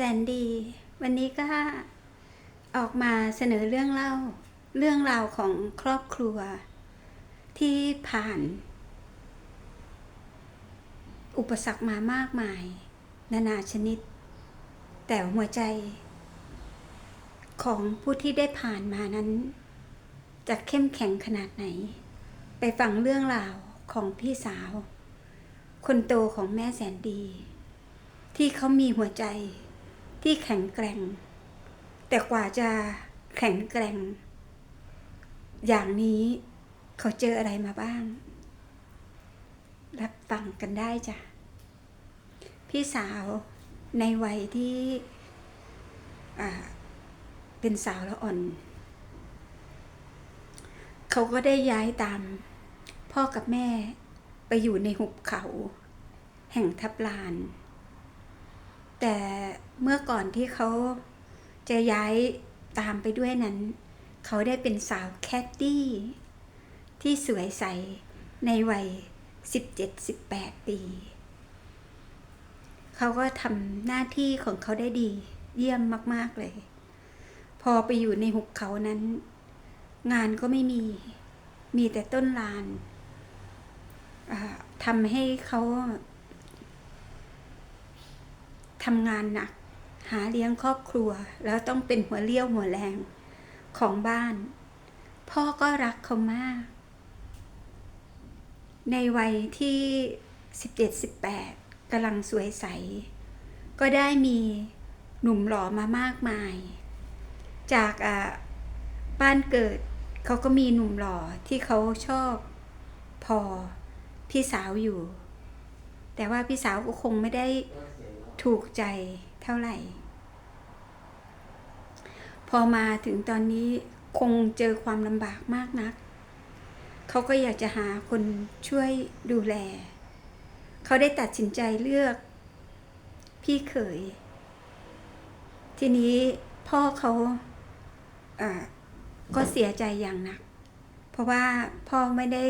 แสนดี วันนี้ก็ออกมาเสนอเรื่องเล่าเรื่องราวของครอบครัว ที่ผ่าน อุปสรรคมามากมาย นานาชนิด แต่หัวใจ ของผู้ที่ได้ผ่านมานั้น จะเข้มแข็งขนาดไหน ไปฟังเรื่องราวของพี่สาว คนโตของแม่แสนดี ที่เขามีหัวใจ ที่แข็งแกร่ง แต่กว่าจะแข็งแกร่ง อย่างนี้เขาเจออะไรมาบ้าง รับฟังกันได้จ้ะ พี่สาวในวัยที่เป็นสาวละอ่อน เขาก็ได้ย้ายตาม พ่อกับแม่ไปอยู่ในหุบเขา แห่งทับลาน แต่เมื่อก่อนที่เขาจะย้ายตามไปด้วยนั้น เขาได้เป็นสาวแคดดี้ ที่สวยใสในวัย 17-18 ปี เขาก็ทำหน้าที่ของเขาได้ดี เยี่ยมมาก ๆ เลย พอไปอยู่ในหุบเขานั้น งานก็ไม่มี มีแต่ต้นลานทำให้เขา ทำงานหนัก หาเลี้ยงครอบครัว แล้วต้องเป็นหัวเลี้ยวหัวแรงของบ้าน พ่อก็รักเขามาก ในวัยที่ 17-18กำลังสวยใส ก็ได้มีหนุ่มหล่อมามากมาย จากบ้านเกิดเขาก็มีหนุ่มหล่อที่เขาชอบพอพี่สาวอยู่ แต่ว่าพี่สาวก็คงไม่ได้ ถูกใจเท่าไหร่ พอมาถึงตอนนี้คงเจอความลำบากมากนัก เขาก็อยากจะหาคนช่วยดูแล เขาได้ตัดสินใจเลือก พี่เขย ทีนี้พ่อเขาอ่าก็เสียใจอย่างหนัก เพราะว่าพ่อไม่ได้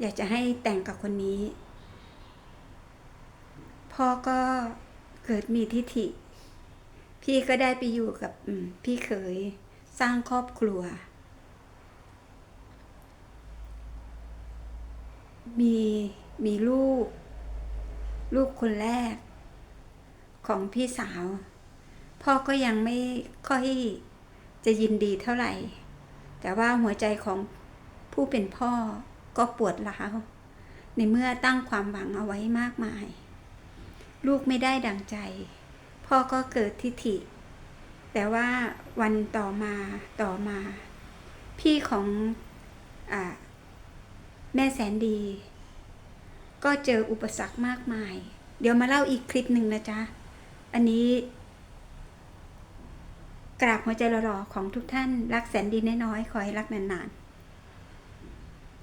อยากจะให้แต่งกับคนนี้ พ่อก็ เกิดมีทิฐิ พี่ก็ได้ไปอยู่กับพี่เขยสร้างครอบครัว มีมีลูก ลูกคนแรก ของพี่สาว พ่อก็ยังไม่ค่อยจะยินดีเท่าไหร่ แต่ว่าหัวใจของผู้เป็นพ่อก็ปวดร้าว ในเมื่อตั้งความหวังเอาไว้มากมาย ลูกไม่ได้ดังใจ พ่อก็เกิดทิฐิ แต่ว่าวันต่อมาต่อมา พี่ของอแม่แสนดี ก็เจออุปสรรคมากมาย เดี๋ยวมาเล่าอีกคลิปหนึ่งนะจ๊ะ อันนี้ กราบหัวใจหล่อๆของทุกท่าน รักแสนดีน้อยๆขอให้รักนานๆ